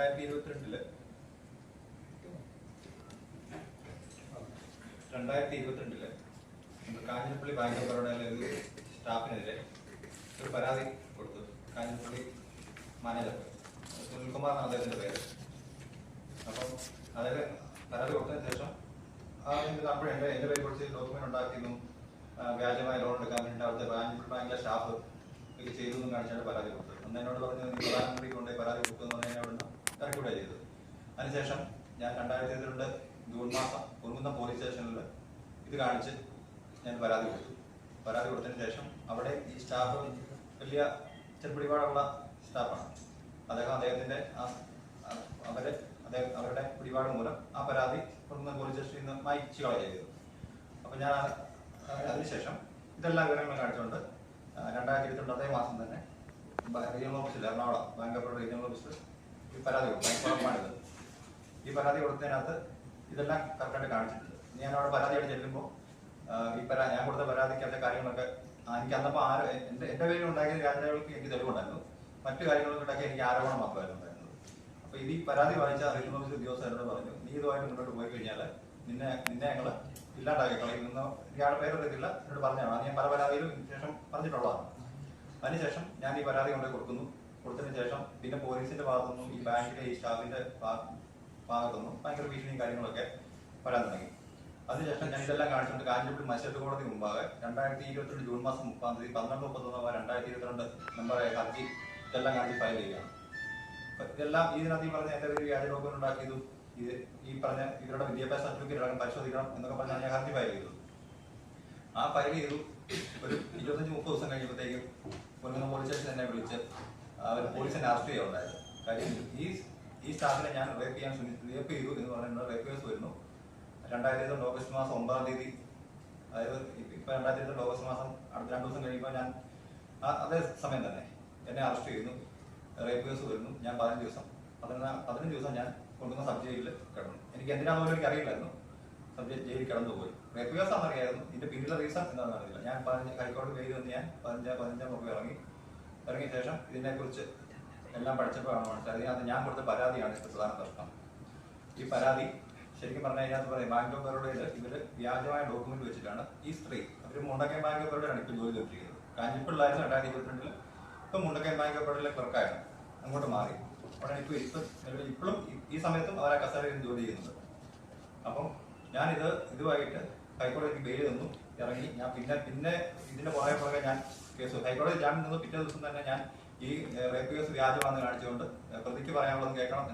രണ്ടായിരത്തി ഇരുപത്തിരണ്ടിൽ. രണ്ടായിരത്തി ഇരുപത്തിരണ്ടിൽ കാഞ്ഞിരപ്പള്ളി ബാങ്ക് ഓഫ് ബറോഡയിലെ ഒരു സ്റ്റാഫിനെതിരെ ഒരു പരാതി കൊടുത്തു കാഞ്ഞിരപ്പള്ളി മാനേജർ സുനിൽകുമാർ എന്നാണ് അദ്ദേഹത്തിന്റെ പേര്. അപ്പം അതായത് പരാതി കൊടുത്തതിന് ശേഷം ആ എന്റെ എന്റെ പേര് കുറച്ച് ഡോക്യുമെന്റ് ഉണ്ടാക്കിയെന്നും വ്യാജമായ ലോൺ എടുക്കാൻ വേണ്ടി അവിടുത്തെ കാഞ്ഞിരപ്പള്ളി ബാങ്കിലെ സ്റ്റാഫ് ഇത് ചെയ്തു എന്നും കാണിച്ചാണ് പരാതി കൊടുത്തത്. അന്ന് എന്നോട് പറഞ്ഞു "നീ പ്രധാനമന്ത്രി കൊണ്ടുപോയി പരാതി കൊടുത്തു എന്ന് പറഞ്ഞാൽ അവിടെ ഇറക്കിവിടുക ചെയ്തത് അതിനുശേഷം ഞാൻ രണ്ടായിരത്തി ഇരുപത്തിരണ്ട് ജൂൺ മാസം കുറുകുന്നം പോലീസ് സ്റ്റേഷനിൽ ഇത് കാണിച്ച് ഞാൻ പരാതി കൊടുത്തു. പരാതി കൊടുത്തതിന് ശേഷം അവിടെ ഈ സ്റ്റാഫ് വലിയ ചെറുപിടിപാടുള്ള സ്റ്റാഫാണ് അദ്ദേഹം അദ്ദേഹത്തിന്റെ അവർ അദ്ദേഹം അവരുടെ പിടിപാട് മൂലം ആ പരാതി കുറുകുന്നം പോലീസ് സ്റ്റേഷനിൽ നിന്ന് മായിച്ചു കളയുക അപ്പം ഞാൻ അതിനുശേഷം ഇതെല്ലാം വിവരങ്ങൾ കാണിച്ചുകൊണ്ട് രണ്ടായിരത്തി ഇരുപത്തിരണ്ട് അതേ മാസം തന്നെ റീജിയണൽ ഓഫീസിൽ എറണാകുളം ബാങ്ക് ഓഫ് റീജിയണൽ ഓഫീസിൽ പരാതി കൊടുത്തു. ഈ പരാതി കൊടുത്തതിനകത്ത് ഇതെല്ലാം കറക്റ്റായിട്ട് കാണിച്ചിട്ടുണ്ട്. ഞാൻ അവിടെ പരാതിയായിട്ട് ചെല്ലുമ്പോൾ ഈ പരാ ഞാൻ കൊടുത്ത പരാതിക്കകത്തെ കാര്യങ്ങളൊക്കെ എനിക്ക് അന്നപ്പോൾ ആരോ എന്റെ എന്റെ പേരിൽ ഉണ്ടാക്കിയ വ്യാജങ്ങൾക്ക് എനിക്ക് തെളിവുണ്ടായിരുന്നു. മറ്റു കാര്യങ്ങളൊക്കെ ഉണ്ടാക്കി എനിക്ക് ആരോപണം മാത്രമായിരുന്നു ഉണ്ടായിരുന്നത്. അപ്പൊ ഇത് ഈ പരാതി വായിച്ച റീജിയണൽ ഓഫീസ് ഉദ്യോഗസ്ഥരോട് പറഞ്ഞു നീ ഇതുമായിട്ട് മുന്നോട്ട് പോയി കഴിഞ്ഞാൽ നിന്നെ നിന്നെ ഞങ്ങൾ ഇല്ലാണ്ടാക്കി കളയും. എന്ന് ഇയാളുടെ പേരെടുത്തില്ല എന്നോട് പറഞ്ഞതാണ്. ഞാൻ പല പരാതിയിലും ശേഷം പറഞ്ഞിട്ടുള്ളതാണ്. അതിനുശേഷം ഞാൻ ഈ പരാതി കൊണ്ടുപോയി കൊടുക്കുന്നു. കൊടുത്തതിന് ശേഷം പിന്നെ പോലീസിന്റെ ഭാഗത്തുനിന്നും ഈ ബാങ്കിലെ ഈ സ്റ്റാഫിന്റെ ഭാഗത്തുനിന്നും ഭയങ്കര ഭീഷണിയും കാര്യങ്ങളൊക്കെ വരാൻ തുടങ്ങി. അതിനുശേഷം ഞാൻ ഇതെല്ലാം കാണിച്ചുകൊണ്ട് കാഞ്ഞിരപ്പള്ളി മജിസ്ട്രേറ്റ് കോടതി മുമ്പാകെ രണ്ടായിരത്തി ഇരുപത്തിരണ്ട് ജൂൺ മാസം മുപ്പാം തീയതി പന്ത്രണ്ട് മുപ്പത്തൊന്ന് രണ്ടായിരത്തി ഇരുപത്തിരണ്ട് നമ്പർ ഹർജി ഇതെല്ലാം കാണിച്ച് ഫയൽ ചെയ്യുകയാണ്. ഇതെല്ലാം ഇതിനകത്ത് ഈ പറഞ്ഞ എന്റെ പേര് വ്യാജ ഡോക്യുമെന്റ് ഉണ്ടാക്കിയതും ഇത് ഈ പറഞ്ഞ ഇവരുടെ വിദ്യാഭ്യാസ സർട്ടിഫിക്കറ്റ് അടക്കം പരിശോധിക്കണം എന്നൊക്കെ പറഞ്ഞാണ് ഞാൻ ഹർജി ഫയൽ ചെയ്തത് ആ ഫയൽ ചെയ്തു. ഒരു ഇരുപത്തഞ്ച് മുപ്പത് ദിവസം കഴിഞ്ഞപ്പോഴത്തേക്കും പൊന്നുന്ന പോലീസ് സ്റ്റേഷൻ എന്നെ വിളിച്ച് അവർ പോലീസിനെ അറസ്റ്റ് ചെയ്യുകയുണ്ടായത് കാര്യം ഈ ഈ സ്റ്റാഫിനെ ഞാൻ റേപ്പ് ചെയ്യാൻ ശ്രമിച്ചു റേപ്പ് ചെയ്തു എന്ന് പറയുന്നത് റേപ്പ് കേസ് വരുന്നു. രണ്ടായിരത്തി ഇരുപത്തി ഓഗസ്റ്റ് മാസം ഒമ്പതാം തീയതി അതായത് ഇപ്പം രണ്ടായിരത്തി ഇരുപത്തി ഓഗസ്റ്റ് മാസം അടുത്ത രണ്ടു ദിവസം കഴിയുമ്പോൾ ഞാൻ അതേ സമയം തന്നെ എന്നെ അറസ്റ്റ് ചെയ്യുന്നു. റേപ്പ് കേസ് വരുന്നു. ഞാൻ പതിനഞ്ച് ദിവസം പതിനൊന്ന് പതിനഞ്ച് ദിവസം ഞാൻ കൊണ്ടുവന്ന സബ് ജയിലിൽ കിടന്നു. എനിക്ക് എന്തിനാണെന്ന് എനിക്ക് അറിയില്ലായിരുന്നു. സബ് ജയിലിൽ കിടന്നു പോയി. റേപ്പ് കേസ് അറിയായിരുന്നു. ഇതിന്റെ പിന്നിലെ റീസൺ എന്താണെന്ന് അറിയില്ല. ഞാൻ പതിനഞ്ച് ഹൈക്കോടതി പേര് വന്ന് ഞാൻ പതിനഞ്ചാം പതിനഞ്ചാം മുമ്പ് ഇറങ്ങി ഇറങ്ങിയ ശേഷം ഇതിനെക്കുറിച്ച് എല്ലാം പഠിച്ചപ്പോഴാണ് മനസ്സിലായത്? അതിനകത്ത് ഞാൻ കൊടുത്ത പരാതിയാണ് ഇതിന്റെ പ്രധാന പ്രശ്നം ഈ പരാതി ശരിക്കും പറഞ്ഞാൽ കഴിഞ്ഞാൽ പറയും ബാങ്ക് ഓഫ് ബറോഡയിൽ ഇവർ വ്യാജമായ ഡോക്യുമെന്റ് വെച്ചിട്ടാണ് ഈ സ്ത്രീ അവർ മുണ്ടക്കയം ബാങ്ക് ഓഫ് ബറോഡയാണ് ഇപ്പോൾ ജോലി ലഭിച്ചിരിക്കുന്നത് കാഞ്ഞിപ്പിള്ളായിരുന്നു രണ്ടായിരത്തി ഇരുപത്തിരണ്ടിൽ ഇപ്പം മുണ്ടക്കയം ബാങ്ക് ഓഫ് ബറോഡയിലെ ക്ലർക്കായിരുന്നു അങ്ങോട്ട് മാറി. അവിടെ ഇപ്പോൾ ഇപ്പം ഇപ്പോഴും ഈ- സമയത്തും അവർ ആ കസേരയിൽ ജോലി ചെയ്യുന്നത്. അപ്പം ഞാനിത് ഇതുമായിട്ട് ഹൈക്കോടതിക്ക് ബെയിൽ തന്നു ഇറങ്ങി. ഞാൻ പിന്നെ പിന്നെ ഇതിന്റെ പുറകെ പുറകെ ഞാൻ കേസ് ഹൈക്കോടതി ജാമ്യം നിന്നു പിറ്റേ ദിവസം തന്നെ ഞാൻ ഈ റേപ്പ് കേസ് വ്യാജമാണെന്ന് കാണിച്ചുകൊണ്ട് പ്രതിക്ക് പറയാനുള്ളത് കേൾക്കണം.